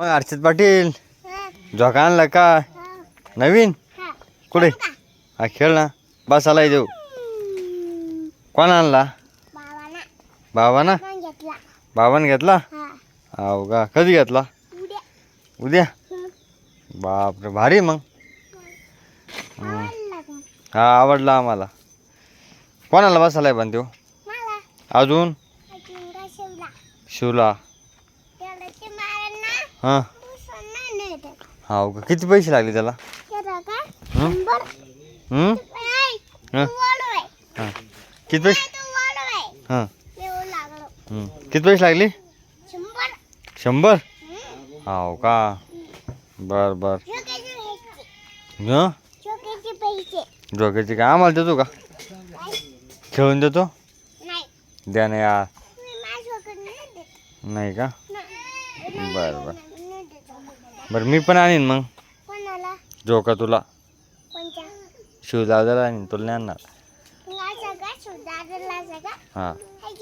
मग अर्चित पाटील. झोका आणला का? नवीन. कुठे? हा खेळ ना. बस आलाय देऊ कोण आणला? पण घेतला बाबाने घेतला? हा का? कधी घेतला? उद्या. बापरे भारी मग? हा आवडला आम्हाला. कोणाला बसायलाय पण तो मला अजून? शिवला. हां पुसून नाही नेत. हो का किती पैसे लागले त्याला का हं? हं? हं? हां किती पैसे. हां हं. किती पैसे लागले शंभर शंभर हं. हो का बर बर हं डोक्याची काय आम्हाला देतो का? खेळून देतो नाही द्या ना यार नाही नाही का नाही. बरं बरं नाही. बरं मी पण आणीन मग. कोणाला? जोका तुला. कोणत्या आणीन तुला नाही आणणार. सगळं हां.